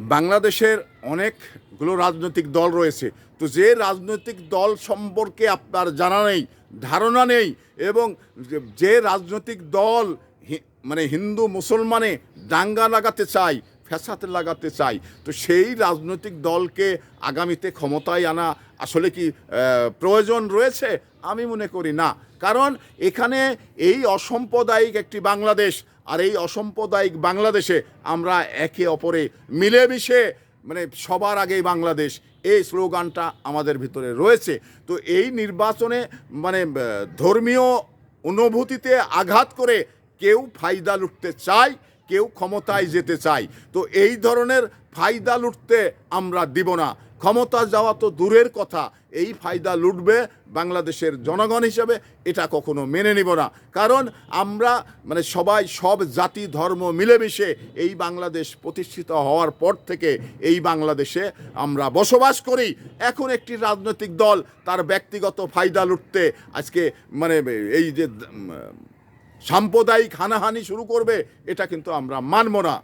বাংলাদেশের অনেকগুলো রাজনৈতিক দল রয়েছে। তো যে রাজনৈতিক দল সম্পর্কে আপনার জানা নেই, ধারণা নেই, এবং যে- রাজনৈতিক দল মানে হিন্দু, মুসলমানে দাঙ্গা লাগাতে চায় ফ্যাসাতে লাগাতে চায় তো সেই রাজনৈতিক দলকে আগামীতে ক্ষমতায় আনা আসলে কি প্রয়োজন রয়েছে? আমি মনে করি না। কারণ এখানে এই অসাম্প্রদায়িক একটি বাংলাদেশ আর এই অসাম্প্রদায়িক বাংলাদেশে আমরা একে অপরে মিলেমিশে মানে সবার আগেই বাংলাদেশ। এই স্লোগানটা আমাদের ভিতরে রয়েছে। তো এই নির্বাচনে মানে ধর্মীয় অনুভূতিতে আঘাত করে কেউ ফায়দা লুটতে চায় কেউ ক্ষমতায় যেতে চায়। তো এই ধরনের ফায়দা লুটতে আমরা দিব না। ক্ষমতা যাওয়া তো দূরের কথা। এই ফায়দা লুটবে বাংলাদেশের জনগণ হিসেবে। এটা কখনো মেনে নিব না। কারণ আমরা মানে সবাই, সব জাতি, ধর্ম মিলেমিশে এই বাংলাদেশ প্রতিষ্ঠিত হওয়ার পর থেকে এই বাংলাদেশে আমরা বসবাস করি। এখন একটি রাজনৈতিক দল, তার ব্যক্তিগত ফায়দা লুটতে আজকে মানে এই যে সাম্প্রদায়িক হানাহানি শুরু করবে এটা কিন্তু আমরা মানব না।